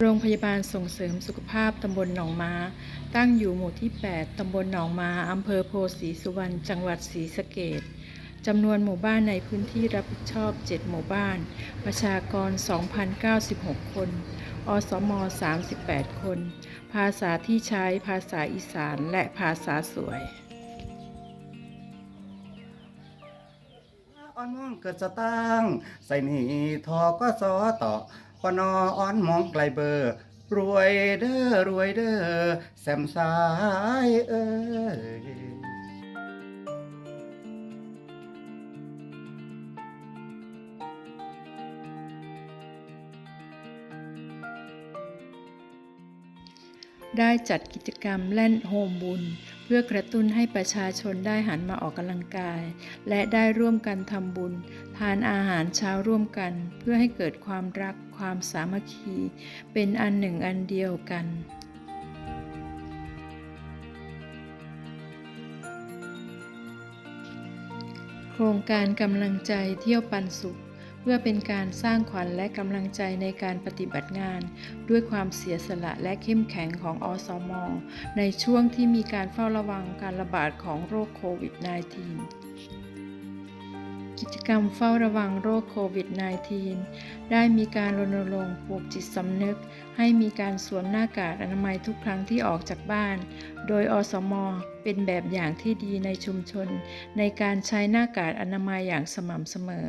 โรงพยาบาลส่งเสริมสุขภาพตำบลหนองม้า ตั้งอยู่หมู่ที่ 8 ตำบลหนองม้าอำเภอโพธิ์ศรีสุวรรณ จังหวัดศรีสะเกษจำนวนหมู่บ้านในพื้นที่รับผิดชอบ 7 หมู่บ้าน ประชากร 2,096 คน อสม 38 คน ภาษาที่ใช้ภาษาอีสานและภาษาสวยอ่อนมองเกิดสตางใส่หนีทอก็สอต่อ ปนออ่อนมองไกลเบอร์รวยเด้อรวยเด้อแซมสายเอ้ยได้จัดกิจกรรมเล่นโฮมบุญ เพื่อกระตุ้นให้ประชาชนได้หันมาออกกำลังกาย และได้ร่วมกันทำบุญ ทานอาหารเช้าร่วมกัน เพื่อให้เกิดความรักความสามัคคี เป็นอันหนึ่งอันเดียวกันโครงการกำลังใจเที่ยวปันสุข พื่อเป็นการสร้างขวัญและกำลังใจในการปฏิบัติงาน ด้วยความเสียสละและเข้มแข็งของอสม ในช่วงที่มีการเฝ้าระวังการระบาดของโรคโควิด -19 กิจกรรมเฝ้าระวังโรคโควิด -19 ได้มีการรณรงค์ปลูกจิตสำนึก ให้มีการสวมหน้ากากอนามัยทุกครั้งที่ออกจากบ้าน โดยอสม เป็นแบบอย่างที่ดีในชุมชน ในการใช้หน้ากากอนามัยอย่างสม่ำเสมอ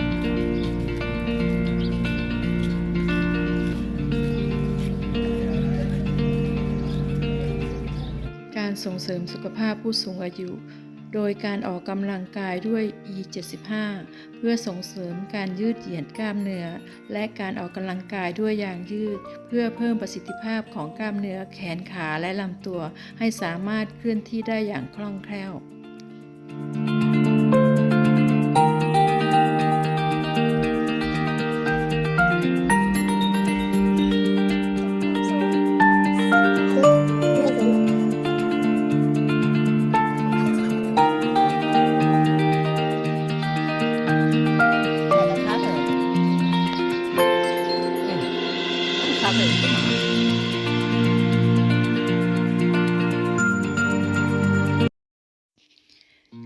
การส่งเสริมสุขภาพผู้สูงอายุ โดยการออกกำลังกายด้วย E75 เพื่อส่งเสริมการยืดเหยียดกล้ามเนื้อ และการออกกำลังกายด้วยยางยืด เพื่อเพิ่มประสิทธิภาพของกล้ามเนื้อแขนขาและลำตัว ให้สามารถเคลื่อนที่ได้อย่างคล่องแคล่ว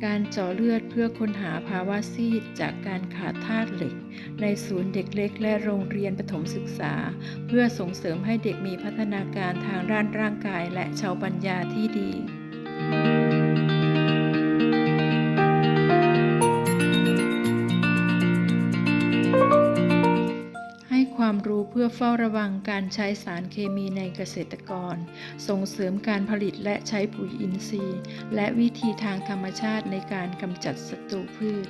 การเจาะเลือดเพื่อค้นหาภาวะซีดจากการขาดธาตุเหล็ก ในศูนย์เด็กเล็กและโรงเรียนปฐมศึกษา เพื่อส่งเสริมให้เด็กมีพัฒนาการทางด้านร่างกายและชาวปัญญาที่ดี ความรู้เพื่อเฝ้าระวังการใช้สารเคมีในเกษตรกร ส่งเสริมการผลิตและใช้ปุ๋ยอินทรีย์ และวิธีทางธรรมชาติในการกำจัดศัตรูพืช